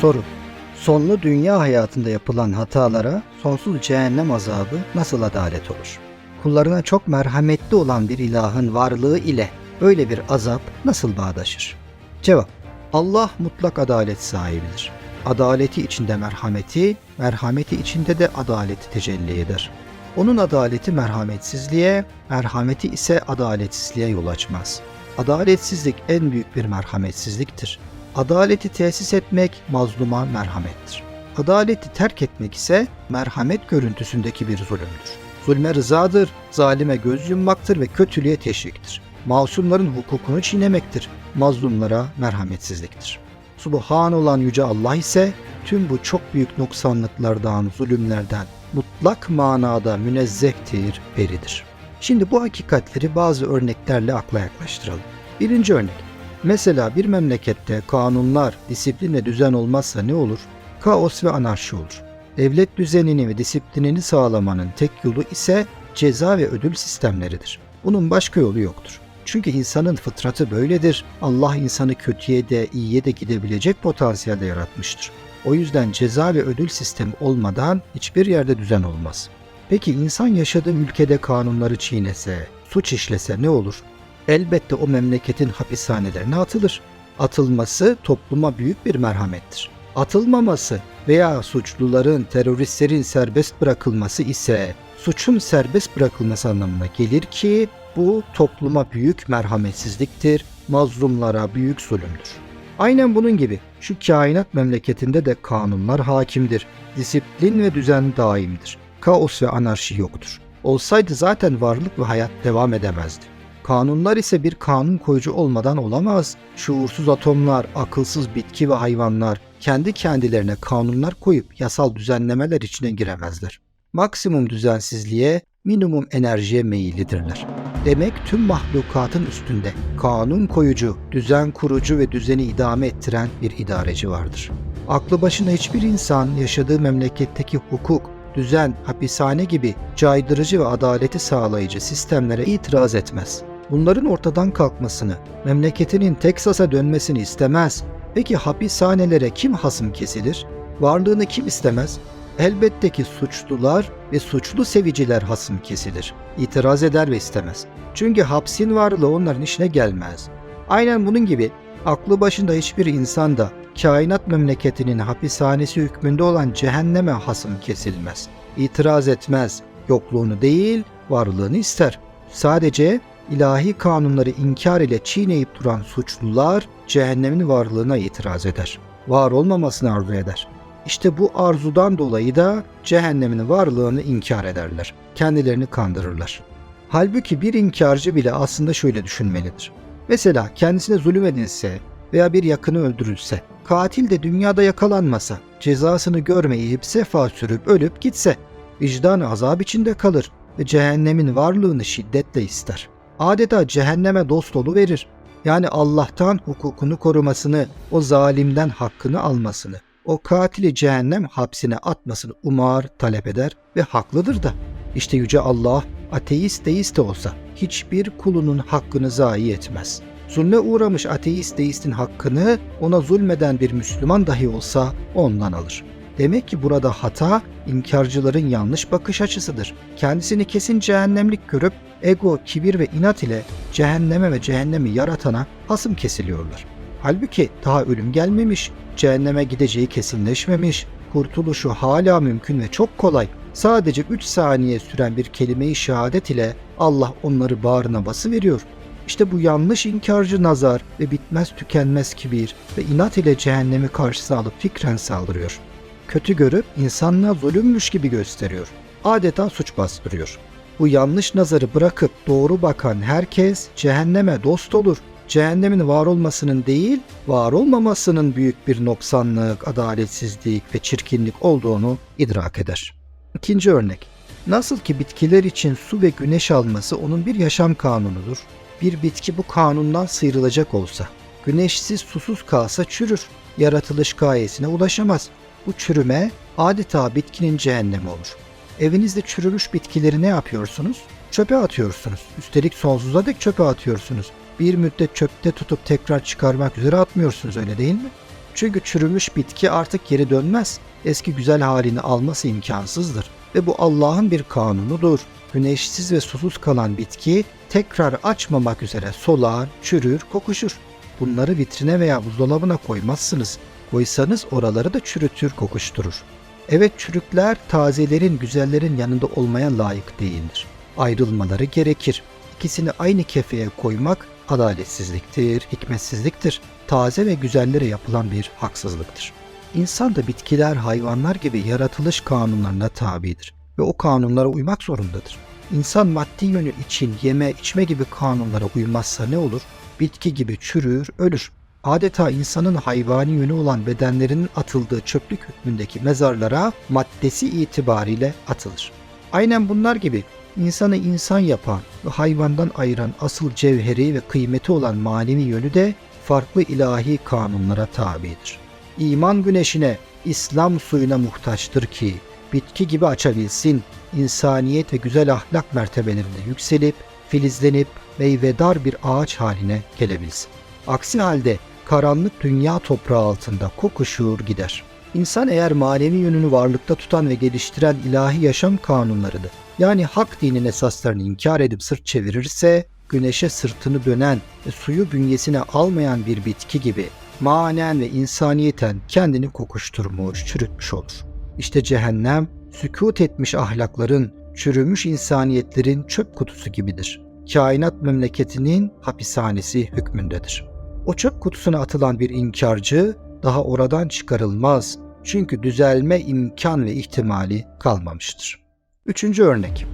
Soru Sonlu dünya hayatında yapılan hatalara sonsuz cehennem azabı nasıl adalet olur? Kullarına çok merhametli olan bir ilahın varlığı ile böyle bir azap nasıl bağdaşır? Cevap Allah mutlak adalet sahibidir. Adaleti içinde merhameti, merhameti içinde de adaleti tecelli eder. Onun adaleti merhametsizliğe, merhameti ise adaletsizliğe yol açmaz. Adaletsizlik en büyük bir merhametsizliktir. Adaleti tesis etmek mazluma merhamettir. Adaleti terk etmek ise merhamet görüntüsündeki bir zulümdür. Zulme rızadır, zalime göz yummaktır ve kötülüğe teşviktir. Masumların hukukunu çiğnemektir. Mazlumlara merhametsizliktir. Subhan olan Yüce Allah ise tüm bu çok büyük noksanlıklardan, zulümlerden mutlak manada münezzehtir, beridir. Şimdi bu hakikatleri bazı örneklerle akla yaklaştıralım. Birinci örnek. Mesela bir memlekette kanunlar, disiplin ve düzen olmazsa ne olur? Kaos ve anarşi olur. Devlet düzenini ve disiplinini sağlamanın tek yolu ise ceza ve ödül sistemleridir. Bunun başka yolu yoktur. Çünkü insanın fıtratı böyledir. Allah insanı kötüye de iyiye de gidebilecek potansiyelde yaratmıştır. O yüzden ceza ve ödül sistemi olmadan hiçbir yerde düzen olmaz. Peki insan yaşadığı ülkede kanunları çiğnese, suç işlese ne olur? Elbette o memleketin hapishanelerine atılır. Atılması topluma büyük bir merhamettir. Atılmaması veya suçluların, teröristlerin serbest bırakılması ise suçun serbest bırakılması anlamına gelir ki bu topluma büyük merhametsizliktir, mazlumlara büyük zulümdür. Aynen bunun gibi şu kainat memleketinde de kanunlar hakimdir. Disiplin ve düzen daimdir. Kaos ve anarşi yoktur. Olsaydı zaten varlık ve hayat devam edemezdi. Kanunlar ise bir kanun koyucu olmadan olamaz. Şuursuz atomlar, akılsız bitki ve hayvanlar kendi kendilerine kanunlar koyup yasal düzenlemeler içine giremezler. Maksimum düzensizliğe, minimum enerjiye meyillidirler. Demek tüm mahlukatın üstünde kanun koyucu, düzen kurucu ve düzeni idame ettiren bir idareci vardır. Aklı başına hiçbir insan yaşadığı memleketteki hukuk, düzen, hapishane gibi caydırıcı ve adaleti sağlayıcı sistemlere itiraz etmez. Bunların ortadan kalkmasını, memleketinin Teksas'a dönmesini istemez. Peki hapishanelere kim hasım kesilir? Varlığını kim istemez? Elbette ki suçlular ve suçlu seviciler hasım kesilir. İtiraz eder ve istemez. Çünkü hapsin varlığı onların işine gelmez. Aynen bunun gibi aklı başında hiçbir insan da kainat memleketinin hapishanesi hükmünde olan cehenneme hasım kesilmez. İtiraz etmez. Yokluğunu değil, varlığını ister. Sadece ilahi kanunları inkar ile çiğneyip duran suçlular cehennemin varlığına itiraz eder. Var olmamasını arzu eder. İşte bu arzudan dolayı da cehennemin varlığını inkar ederler. Kendilerini kandırırlar. Halbuki bir inkarcı bile aslında şöyle düşünmelidir. Mesela kendisine zulüm edilse veya bir yakını öldürülse, katil de dünyada yakalanmasa, cezasını görmeyip sefa sürüp ölüp gitse, vicdanı azap içinde kalır ve cehennemin varlığını şiddetle ister. Adeta cehenneme dost verir. Yani Allah'tan hukukunu korumasını, o zalimden hakkını almasını, o katili cehennem hapsine atmasını umar, talep eder ve haklıdır da. İşte Yüce Allah ateist deist de olsa hiçbir kulunun hakkını zayi etmez. Zulme uğramış ateist deistin hakkını ona zulmeden bir Müslüman dahi olsa ondan alır. Demek ki burada hata inkarcıların yanlış bakış açısıdır. Kendisini kesin cehennemlik görüp ego, kibir ve inat ile cehenneme ve cehennemi yaratana hasım kesiliyorlar. Halbuki daha ölüm gelmemiş, cehenneme gideceği kesinleşmemiş, kurtuluşu hala mümkün ve çok kolay. Sadece 3 saniye süren bir kelime-i şehadet ile Allah onları bağrına bası veriyor. İşte bu yanlış inkarcı nazar ve bitmez tükenmez kibir ve inat ile cehennemi karşısına alıp fikren saldırıyor. Kötü görüp insanlığa zulümmüş gibi gösteriyor. Adeta suç bastırıyor. Bu yanlış nazarı bırakıp doğru bakan herkes cehenneme dost olur. Cehennemin var olmasının değil, var olmamasının büyük bir noksanlık, adaletsizlik ve çirkinlik olduğunu idrak eder. İkinci örnek. Nasıl ki bitkiler için su ve güneş alması onun bir yaşam kanunudur. Bir bitki bu kanundan sıyrılacak olsa, güneşsiz susuz kalsa çürür. Yaratılış gayesine ulaşamaz. Bu çürüme adeta bitkinin cehennemi olur. Evinizde çürümüş bitkileri ne yapıyorsunuz? Çöpe atıyorsunuz. Üstelik sonsuza dek çöpe atıyorsunuz. Bir müddet çöpte tutup tekrar çıkarmak üzere atmıyorsunuz öyle değil mi? Çünkü çürümüş bitki artık geri dönmez. Eski güzel halini alması imkansızdır. Ve bu Allah'ın bir kanunudur. Güneşsiz ve susuz kalan bitki tekrar açmamak üzere solar, çürür, kokuşur. Bunları vitrine veya buzdolabına koymazsınız. Koysanız oraları da çürütür, kokuşturur. Evet çürükler tazelerin, güzellerin yanında olmaya layık değildir. Ayrılmaları gerekir. İkisini aynı kefeye koymak adaletsizliktir, hikmetsizliktir. Taze ve güzellere yapılan bir haksızlıktır. İnsan da bitkiler, hayvanlar gibi yaratılış kanunlarına tabidir ve o kanunlara uymak zorundadır. İnsan maddi yönü için yeme, içme gibi kanunlara uymazsa ne olur? Bitki gibi çürür, ölür. Adeta insanın hayvani yönü olan bedenlerinin atıldığı çöplük hükmündeki mezarlara maddesi itibariyle atılır. Aynen bunlar gibi insanı insan yapan ve hayvandan ayıran asıl cevheri ve kıymeti olan manevi yönü de farklı ilahi kanunlara tabidir. İman güneşine, İslam suyuna muhtaçtır ki bitki gibi açabilsin, insaniyet ve güzel ahlak mertebelerinde yükselip, filizlenip meyvedar bir ağaç haline gelebilsin. Aksi halde karanlık dünya toprağı altında kokuşur gider. İnsan eğer manevi yönünü varlıkta tutan ve geliştiren ilahi yaşam kanunlarını yani hak dinin esaslarını inkar edip sırt çevirirse güneşe sırtını dönen ve suyu bünyesine almayan bir bitki gibi manen ve insaniyeten kendini kokuşturmuş, çürütmüş olur. İşte cehennem sükut etmiş ahlakların, çürümüş insaniyetlerin çöp kutusu gibidir. Kainat memleketinin hapishanesi hükmündedir. O kutusuna atılan bir inkarcı daha oradan çıkarılmaz. Çünkü düzelme imkan ve ihtimali kalmamıştır. Üçüncü örnek.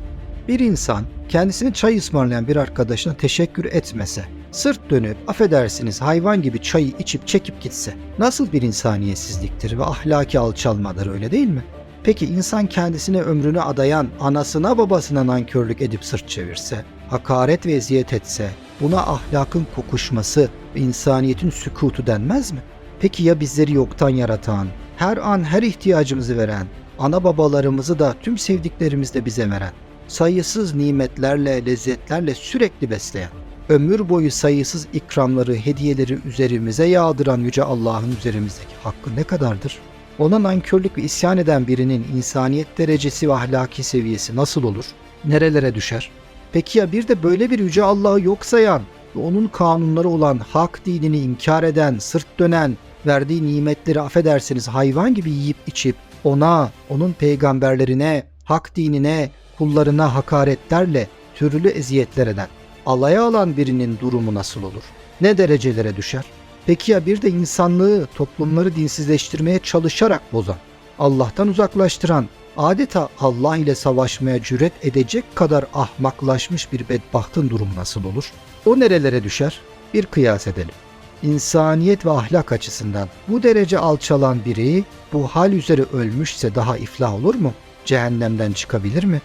Bir insan kendisine çay ısmarlayan bir arkadaşına teşekkür etmese, sırt dönüp affedersiniz hayvan gibi çayı içip çekip gitse nasıl bir insaniyetsizliktir ve ahlaki alçalmadır öyle değil mi? Peki insan kendisine ömrünü adayan anasına babasına nankörlük edip sırt çevirse, hakaret ve eziyet etse, buna ahlakın kokuşması ve insaniyetin sükutu denmez mi? Peki ya bizleri yoktan yaratan, her an her ihtiyacımızı veren, ana babalarımızı da tüm sevdiklerimizi de bize veren, sayısız nimetlerle, lezzetlerle sürekli besleyen, ömür boyu sayısız ikramları, hediyeleri üzerimize yağdıran Yüce Allah'ın üzerimizdeki hakkı ne kadardır? Ona nankörlük ve isyan eden birinin insaniyet derecesi ve ahlaki seviyesi nasıl olur? Nerelere düşer? Peki ya bir de böyle bir Yüce Allah'ı yok sayan ve onun kanunları olan hak dinini inkar eden, sırt dönen, verdiği nimetleri affedersiniz hayvan gibi yiyip içip ona, onun peygamberlerine, hak dinine, kullarına hakaretlerle türlü eziyetler eden, alaya alan birinin durumu nasıl olur? Ne derecelere düşer? Peki ya bir de insanlığı, toplumları dinsizleştirmeye çalışarak bozan, Allah'tan uzaklaştıran, adeta Allah ile savaşmaya cüret edecek kadar ahmaklaşmış bir bedbahtın durumu nasıl olur? O nerelere düşer? Bir kıyas edelim. İnsaniyet ve ahlak açısından bu derece alçalan biri bu hal üzere ölmüşse daha iflah olur mu? Cehennemden çıkabilir mi?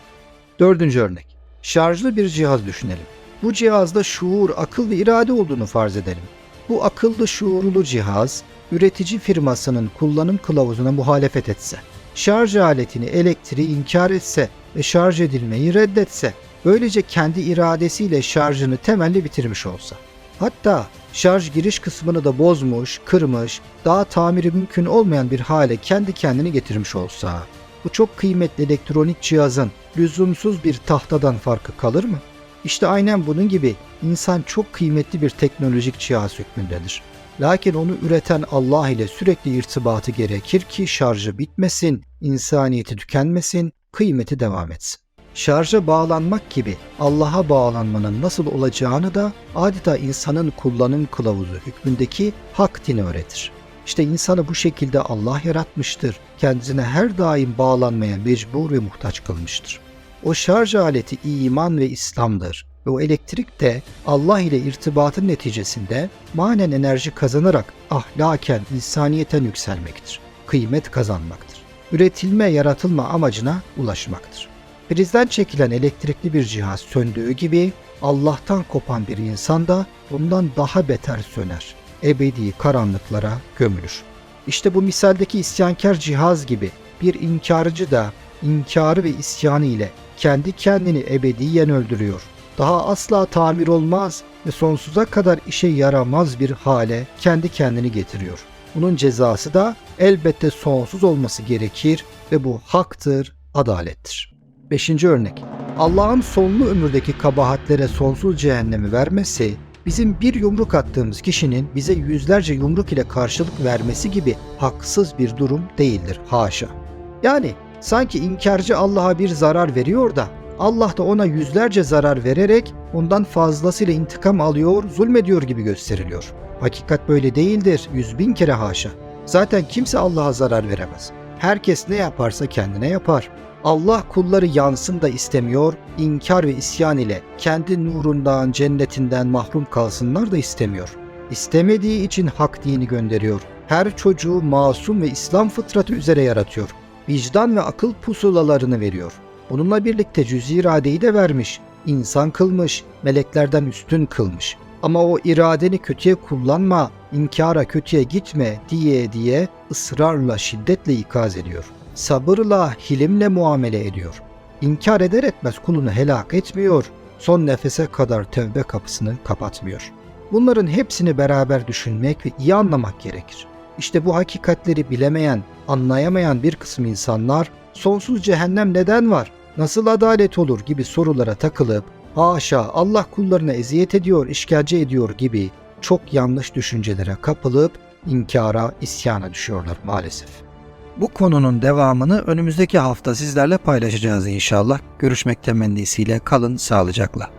Dördüncü örnek. Şarjlı bir cihaz düşünelim. Bu cihazda şuur, akıl ve irade olduğunu farz edelim. Bu akıllı şuurlu cihaz üretici firmasının kullanım kılavuzuna muhalefet etse, şarj aletini elektriği inkar etse ve şarj edilmeyi reddetse, böylece kendi iradesiyle şarjını temelli bitirmiş olsa. Hatta şarj giriş kısmını da bozmuş, kırmış, daha tamiri mümkün olmayan bir hale kendi kendini getirmiş olsa, bu çok kıymetli elektronik cihazın lüzumsuz bir tahtadan farkı kalır mı? İşte aynen bunun gibi insan çok kıymetli bir teknolojik cihaz hükmündedir. Lakin onu üreten Allah ile sürekli irtibatı gerekir ki şarjı bitmesin, insaniyeti tükenmesin, kıymeti devam etsin. Şarja bağlanmak gibi Allah'a bağlanmanın nasıl olacağını da adeta insanın kullanım kılavuzu hükmündeki hak dini öğretir. İşte insanı bu şekilde Allah yaratmıştır. Kendisine her daim bağlanmaya mecbur ve muhtaç kılmıştır. O şarj aleti iman ve İslam'dır ve o elektrik de Allah ile irtibatın neticesinde manen enerji kazanarak ahlaken, insaniyeten yükselmektir. Kıymet kazanmaktır. Üretilme, yaratılma amacına ulaşmaktır. Prizden çekilen elektrikli bir cihaz söndüğü gibi Allah'tan kopan bir insan da bundan daha beter söner. Ebedi karanlıklara gömülür. İşte bu misaldeki isyankar cihaz gibi bir inkarcı da inkarı ve isyanı ile kendi kendini ebediyen öldürüyor. Daha asla tamir olmaz ve sonsuza kadar işe yaramaz bir hale kendi kendini getiriyor. bunun cezası da elbette sonsuz olması gerekir ve bu haktır, adalettir. Beşinci örnek. Allah'ın sonlu ömürdeki kabahatlere sonsuz cehennemi vermesi, bizim bir yumruk attığımız kişinin bize yüzlerce yumruk ile karşılık vermesi gibi haksız bir durum değildir. Haşa. Yani sanki inkarcı Allah'a bir zarar veriyor da Allah da ona yüzlerce zarar vererek ondan fazlasıyla intikam alıyor, zulmediyor gibi gösteriliyor. Hakikat böyle değildir. Yüz bin kere haşa. Zaten kimse Allah'a zarar veremez. Herkes ne yaparsa kendine yapar. Allah kulları yansın da istemiyor, inkar ve isyan ile kendi nurundan, cennetinden mahrum kalsınlar da istemiyor. İstemediği için hak dini gönderiyor. Her çocuğu masum ve İslam fıtratı üzere yaratıyor. Vicdan ve akıl pusulalarını veriyor. Bununla birlikte cüz iradeyi de vermiş. İnsan kılmış, meleklerden üstün kılmış. Ama o iradeni kötüye kullanma, inkara kötüye gitme diye diye ısrarla şiddetle ikaz ediyor. Sabırla, hilimle muamele ediyor. İnkar eder etmez kulunu helak etmiyor. Son nefese kadar tövbe kapısını kapatmıyor. Bunların hepsini beraber düşünmek ve iyi anlamak gerekir. İşte bu hakikatleri bilemeyen, anlayamayan bir kısım insanlar sonsuz cehennem neden var, nasıl adalet olur gibi sorulara takılıp haşa Allah kullarına eziyet ediyor, işkence ediyor gibi çok yanlış düşüncelere kapılıp inkara, isyana düşüyorlar maalesef. Bu konunun devamını önümüzdeki hafta sizlerle paylaşacağız inşallah. Görüşmek temennisiyle kalın sağlıcakla.